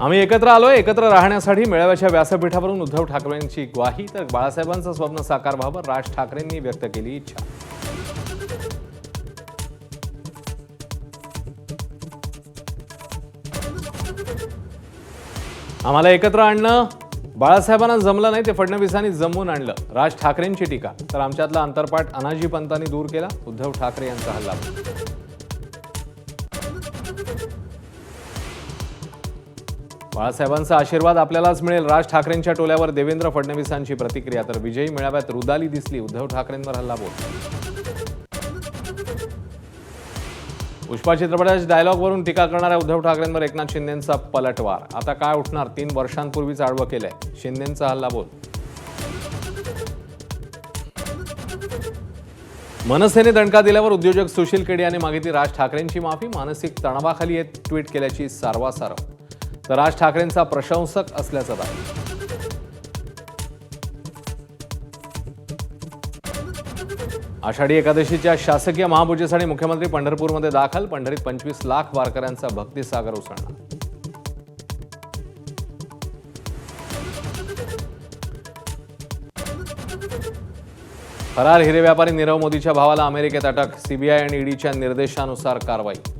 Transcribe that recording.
आम्ही एकत्र आलोय एकत्र राहण्यासाठी मेळाव्याच्या व्यासपीठावरून उद्धव ठाकरेंची ग्वाही. तर बाळासाहेबांचं स्वप्न साकार व्हावं राज ठाकरेंनी व्यक्त केली इच्छा. आम्हाला एकत्र आणणं बाळासाहेबांना जमलं नाही ते फडणवीसांनी जमवून आणलं. राज ठाकरेंची टीका. तर आमच्यातला अंतरपाठ अनाजी पंतांनी दूर केला उद्धव ठाकरे यांचा हल्ला. बाळासाहेबांचा आशीर्वाद आपल्यालाच मिळेल. राज ठाकरेंच्या टोल्यावर देवेंद्र फडणवीसांची प्रतिक्रिया. तर विजयी मेळाव्यात रुदाली दिसली. उद्धव ठाकरेंवर हल्ला बोल. पुष्पा चित्रपटाच्या डायलॉगवरून टीका करणाऱ्या उद्धव ठाकरेंवर एकनाथ शिंदेंचा पलटवार. आता काय उठणार? तीन वर्षांपूर्वीच आडवं केलंय. शिंदेंचा हल्ला बोल. मनसेने दणका दिल्यावर उद्योजक सुशील केडी यांनी मागितली राज ठाकरेंची माफी. मानसिक तणावाखाली येत ट्विट केल्याची सारवासारव तर राज ठाकरेंचा प्रशंसक असल्याचा दावा आषाढी एकादशीच्या शासकीय महापूजेसाठी मुख्यमंत्री पंढरपूरमध्ये दाखल पंढरीत पंचवीस लाख वारकऱ्यांचा भक्तिसागर उसळणार. फरार हिरे व्यापारी नीरव मोदीच्या भावाला अमेरिकेत अटक सीबीआय आणि ईडीच्या निर्देशानुसार कारवाई.